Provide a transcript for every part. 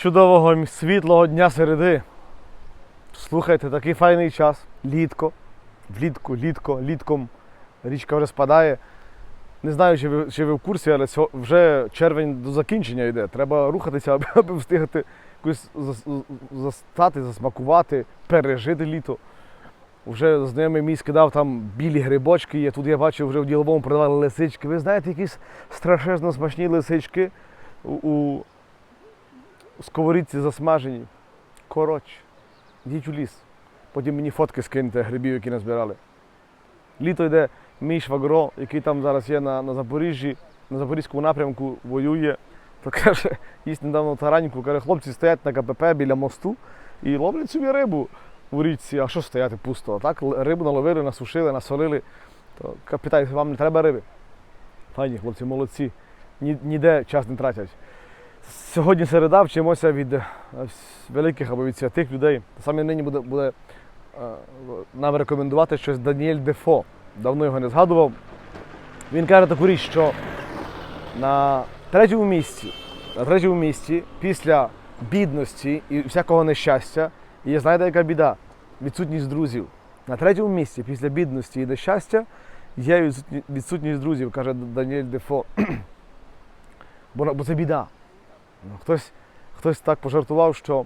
чудового світлого дня середи. Слухайте, такий файний час. Літко. Влітку, літко, літком. Річка вже спадає. Не знаю, чи ви, чи ви в курсі, але вже червень до закінчення йде. Треба рухатися, аби, встигати якось застати, засмакувати, пережити літо. Вже знайомий мій скидав там білі грибочки є. Тут я бачив, вже в діловому продавали лисички. Ви знаєте, якісь страшенно смачні лисички у, у сковорідці засмажені. Коротше, йдіть у ліс. Потім мені фотки скиньте грибів, які назбирали. Літо йде мій швагро, який там зараз є на, на Запоріжжі, на Запорізькому напрямку воює. То каже, їсть недавно тараньку, каже, хлопці стоять на КПП біля мосту і ловлять собі рибу у річці. А що стояти пусто? Так, рибу наловили, насушили, насолили. То питають, вам не треба риби? Файні, хлопці, молодці. Ні- Ніде час не тратять. Сьогодні середа вчимося від е, великих або від святих людей. Саме нині буде, буде е, нам рекомендувати щось Даніель Дефо. Давно його не згадував. Він каже таку річ, що на третьому місці, на третьому місці після бідності і всякого нещастя є, знаєте, яка біда? Відсутність друзів. На третьому місці після бідності і нещастя є відсутність друзів, каже Даніель Дефо. Бо, бо це біда. Ну, Хтось, хтось так пожартував, що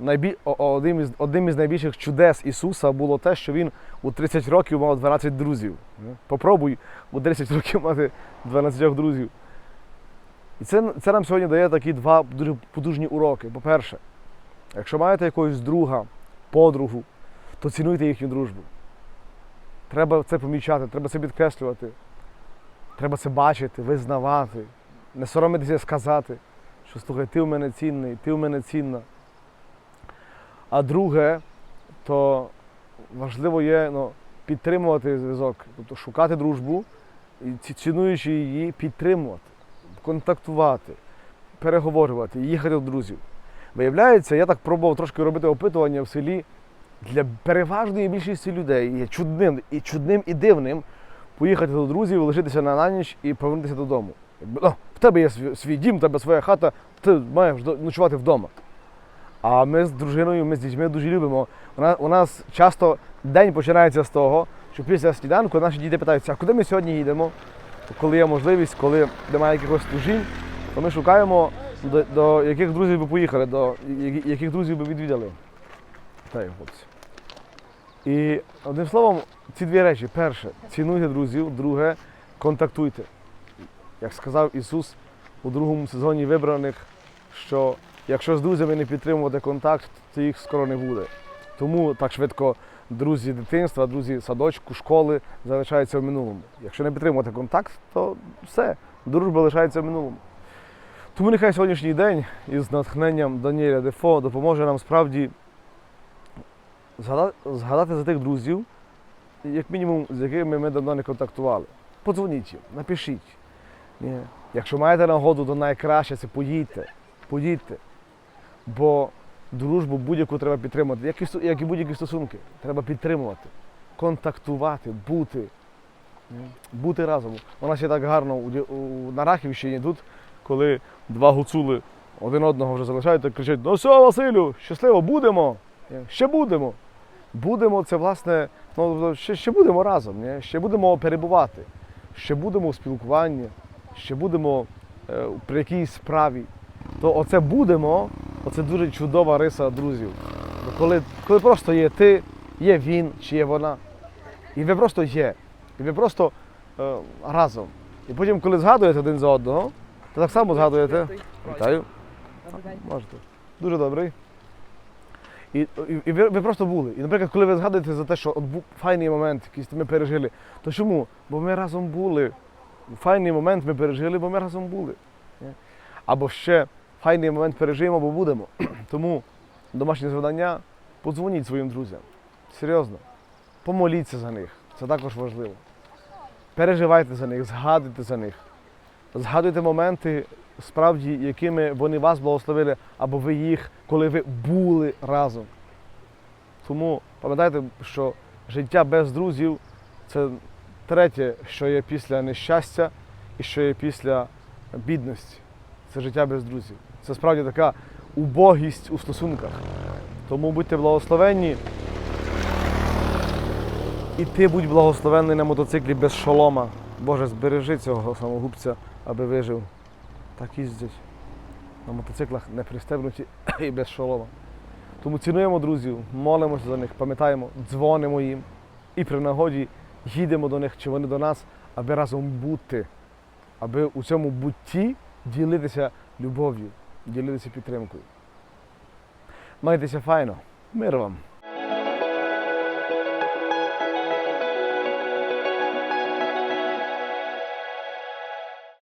найбі... о- о- одним, із, одним із найбільших чудес Ісуса було те, що Він у 30 років мав 12 друзів. Ну, Попробуй у 10 років мати 12 друзів. І це, це нам сьогодні дає такі два дуже потужні уроки. По-перше, якщо маєте якогось друга, подругу, то цінуйте їхню дружбу. Треба це помічати, треба це підкреслювати. Треба це бачити, визнавати, не соромитися сказати, що слухай, ти в мене цінний, ти в мене цінна. А друге, то важливо є ну, підтримувати зв'язок, тобто шукати дружбу і цінуючи її, підтримувати, контактувати, переговорювати, їхати до друзів. Виявляється, я так пробував трошки робити опитування в селі. Для переважної більшості людей є чудним і чудним і дивним поїхати до друзів, лишитися на ніч і повернутися додому. Тебе є свій, дім, тебе своя хата, ти маєш ночувати вдома. А ми з дружиною, ми з дітьми дуже любимо. У нас, часто день починається з того, що після сніданку наші діти питаються, а куди ми сьогодні їдемо? Коли є можливість, коли немає якихось служінь, то ми шукаємо, до, до яких друзів би поїхали, до яких друзів би відвідали. Так, хлопці. І одним словом, ці дві речі: перше, цінуйте друзів, друге, контактуйте. Як сказав Ісус у другому сезоні вибраних, що якщо з друзями не підтримувати контакт, то їх скоро не буде. Тому так швидко друзі дитинства, друзі садочку, школи залишаються в минулому. Якщо не підтримувати контакт, то все, дружба лишається в минулому. Тому нехай сьогоднішній день із натхненням Даніеля Дефо допоможе нам справді згадати, за тих друзів, як мінімум, з якими ми давно не контактували. Подзвоніть їм, напишіть. Ні. Якщо маєте нагоду, то найкраще це поїдьте. Поїдьте. Бо дружбу будь-яку треба підтримати, як і, як і будь-які стосунки. Треба підтримувати, контактувати, бути. Ні. Бути разом. У нас ще так гарно у, у, на Рахівщині тут, коли два гуцули один одного вже залишають, так кричать: ну все, Василю, щасливо, будемо. Ні, Ще будемо. Будемо, це власне, ну ще, ще будемо разом, ні? ще будемо перебувати, ще будемо у спілкуванні, ще будемо е, при якійсь справі. То оце будемо, оце дуже чудова риса друзів. Коли, коли просто є ти, є він чи є вона, і ви просто є, і ви просто е, разом. І потім, коли згадуєте один за одного, то так само згадуєте. Вітаю. Можете. Дуже добрий. І, і, і ви, ви просто були. І, наприклад, коли ви згадуєте за те, що от був файний момент, якийсь ми пережили, то чому? Бо ми разом були. Файний момент ми пережили, бо ми разом були. Або ще файний момент пережиємо, бо будемо. Тому домашнє завдання подзвоніть своїм друзям. Серйозно. Помоліться за них. Це також важливо. Переживайте за них, згадуйте за них. Згадуйте моменти, справді, якими вони вас благословили, або ви їх, коли ви були разом. Тому пам'ятайте, що життя без друзів це третє, що є після нещастя і що є після бідності. Це життя без друзів. Це справді така убогість у стосунках. Тому будьте благословенні. І ти будь благословенний на мотоциклі без шолома. Боже, збережи цього самогубця, аби вижив. Так їздять. На мотоциклах не пристебнуті і без шолома. Тому цінуємо друзів, молимося за них, пам'ятаємо, дзвонимо їм і при нагоді їдемо до них, чи вони до нас, аби разом бути, аби у цьому бутті ділитися любов'ю, ділитися підтримкою. Майтеся файно, мир вам!